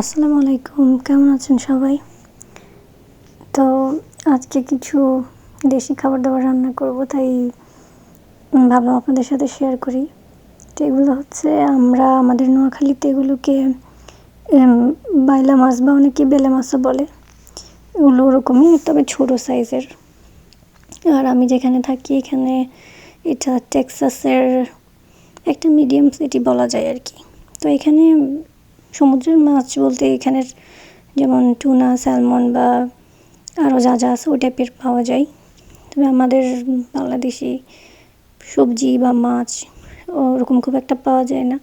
আসসালামু আলাইকুম, কেমন আছেন সবাই? তো আজকে কিছু দেশি খাবার দাবার রান্না করব, তাই ভাবলাম আপনাদের সাথে শেয়ার করি। তো এগুলো হচ্ছে আমরা আমাদের নোয়াখালীতে এগুলোকে বাইলা মাছ বা অনেকে বেলে মাছও বলে। এগুলো ওরকমই, তবে ছোটো সাইজের। আর আমি যেখানে থাকি এখানে এটা টেক্সাসের একটা মিডিয়াম সিটি বলা যায় আর কি। তো এখানে সমুদ্রের মাছ বলতে এখানের যেমন টুনা স্যালমন বা আরও যা যা আছে, ওই টাইপের পাওয়া যায়। তবে আমাদের বাংলাদেশি সবজি বা মাছ ওরকম খুব একটা পাওয়া যায় না।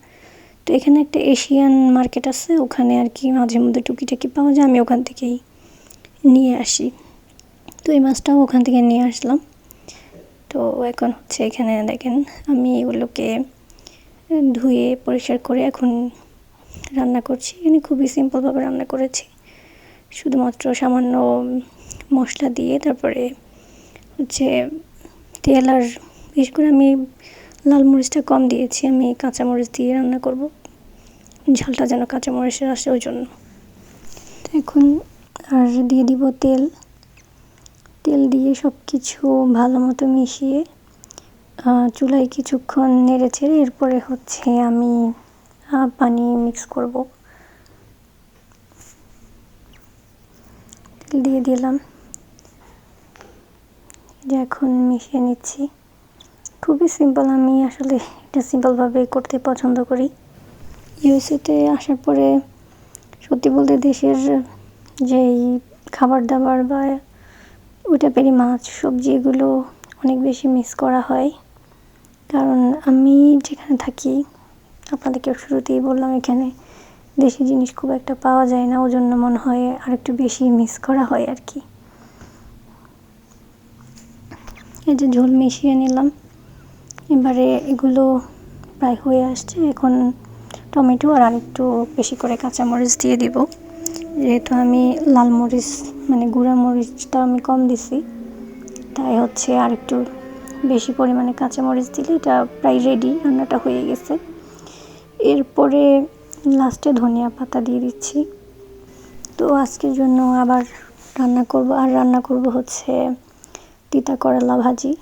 তো এখানে একটা এশিয়ান মার্কেট আছে, ওখানে আর কি মাঝে মধ্যে টুকিটাকি পাওয়া যায়, আমি ওখান থেকেই নিয়ে আসি। তো এই মাছটাও ওখান থেকে নিয়ে আসলাম। তো এখন হচ্ছে এখানে দেখেন, আমি এগুলোকে ধুয়ে পরিষ্কার করে এখন রান্না করছি। এখানে খুবই সিম্পলভাবে রান্না করেছি। শুধুমাত্র সামান্য মশলা দিয়ে, তারপরে হচ্ছে তেল আর বিশেষ করে আমি লাল মরিচটা কম দিয়েছি। আমি কাঁচামরিচ দিয়ে রান্না করব। ঝালটা যেন কাঁচামরিচের আসে ওই জন্য। এখন আর দিয়ে দিব তেল। তেল দিয়ে সব কিছু ভালো মতো মিশিয়ে চুলায় কিছুক্ষণ নেড়ে ছেড়ে এরপরে হচ্ছে আমি পানি মিক্স করব। তেল দিয়ে দিলাম। যে এখন মিশিয়ে নিচ্ছি। খুবই সিম্পল আমি আসলে এটা সিম্পলভাবে করতে পছন্দ করি। ইউএসএতে আসার পরে সত্যি বলতে দেশের যেই খাবার দাবার বা ওই পেরি মাছ, সবজি এগুলো অনেক বেশি মিস করা হয়। কারণ আমি যেখানে থাকি আপনাদেরকে শুরুতেই বললাম এখানে দেশি জিনিস খুব একটা পাওয়া যায় না, ওজন্য মনে হয় আর একটু বেশি মিস করা হয় আর কি। এই যে ঝোল মিশিয়ে নিলাম। এবারে এগুলো প্রায় হয়ে আসছে, এখন টমেটো আর আরেকটু বেশি করে কাঁচামরিচ দিয়ে দিব। যেহেতু আমি লাল মরিচ মানে গুঁড়া মরিচটা আমি কম দিছি, তাই হচ্ছে আর একটু বেশি পরিমাণে কাঁচামরিচ দিলে এটা প্রায় রেডি রান্নাটা হয়ে গেছে। এরপরে লাস্টে ধনিয়া পাতা দিয়ে দিচ্ছি। তো আজকের জন্য আবার রান্না করব, আর রান্না করব হচ্ছে তিতা করলা ভাজি।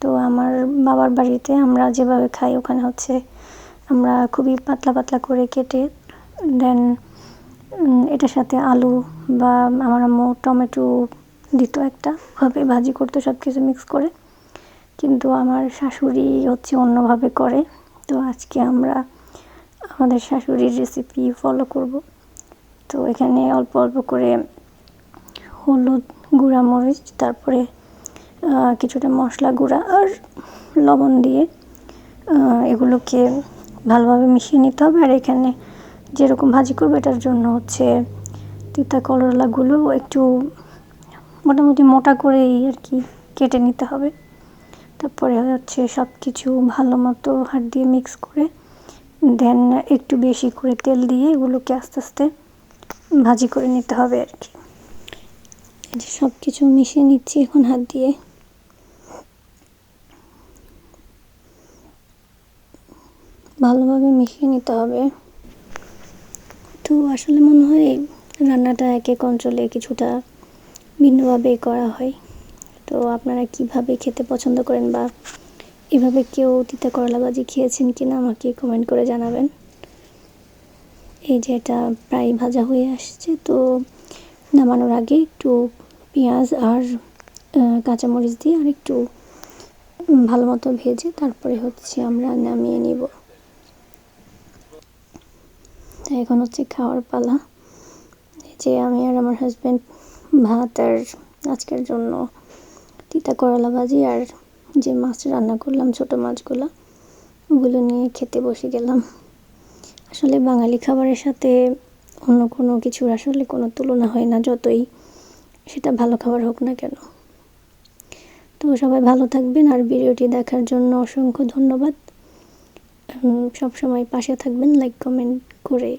তো আমার বাবার বাড়িতে আমরা যেভাবে খাই, ওখানে হচ্ছে আমরা খুবই পাতলা পাতলা করে কেটে দেন এটার সাথে আলু বা আমার আম্মু টমেটো দিত একটা। ভাবে ভাজি করতো সব কিছু মিক্স করে। কিন্তু আমার শাশুড়ি হচ্ছে অন্যভাবে করে। তো আজকে আমরা আমাদের শাশুড়ির রেসিপি ফলো করব। তো এখানে অল্প অল্প করে হলুদ গুঁড়া মরিচ, তারপরে কিছুটা মশলা গুঁড়া আর লবণ দিয়ে এগুলোকে ভালোভাবে মিশিয়ে নিতে হবে। আর এখানে যেরকম ভাজি করব এটার জন্য হচ্ছে তিতা করলাগুলো একটু মোটামুটি মোটা করেই আর কি কেটে নিতে হবে। তারপরে হচ্ছে সব কিছু ভালো মতো হাত দিয়ে মিক্স করে দেন একটু বেশি করে তেল দিয়ে এগুলোকে আস্তে আস্তে ভাজি করে নিতে হবে আর কি। সব কিছু মিশিয়ে নিচ্ছি এখন হাত দিয়ে। ভালোভাবে মিশিয়ে নিতে হবে। তো আসলে মনে হয় রান্নাটা এক অঞ্চলে কিছুটা ভিন্নভাবে করা হয়। তো আপনারা কীভাবে খেতে পছন্দ করেন বা এভাবে কেউ তিতা করলা ভাজি খেয়েছেন কিনা আমাকে কমেন্ট করে জানাবেন। এই যে এটা প্রায় ভাজা হয়ে আসছে, তো নামানোর আগে একটু পেঁয়াজ আর কাঁচামরিচ দিয়ে আর একটু ভালো মতো ভেজে তারপরে হচ্ছে আমরা নামিয়ে নিব। তো এখন হচ্ছে খাওয়ার পালা। যে আমি আর আমার হাজব্যান্ড ভাত আর আজকের জন্য তিতা করলা ভাজি আর যে মাছ রান্না করলাম, ছোট মাছগুলো, ওগুলো নিয়ে খেতে বসে গেলাম। আসলে বাঙালি খাবারের সাথে অন্য কোনো কিছুর আসলে কোনো তুলনা হয় না, যতই সেটা ভালো খাবার হোক না কেন। তো সবাই ভালো থাকবেন, আর ভিডিওটি দেখার জন্য অসংখ্য ধন্যবাদ। সব সময় পাশে থাকবেন লাইক কমেন্ট করে।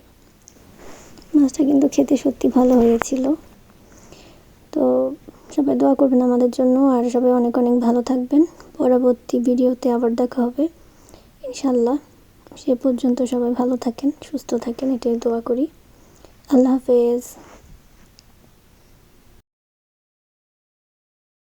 মাছটা কিন্তু খেতে সত্যি ভালো হয়েছিল। তো সবাই দোয়া করবেন আমাদের জন্য আর সবাই অনেক অনেক ভালো থাকবেন। পরবর্তী ভিডিওতে আবার দেখা হবে। ইনশাল্লাহ সে পর্যন্ত সবাই ভালো থাকেন, সুস্থ থাকেন, এটাই দোয়া করি। আল্লাহ হাফেজ।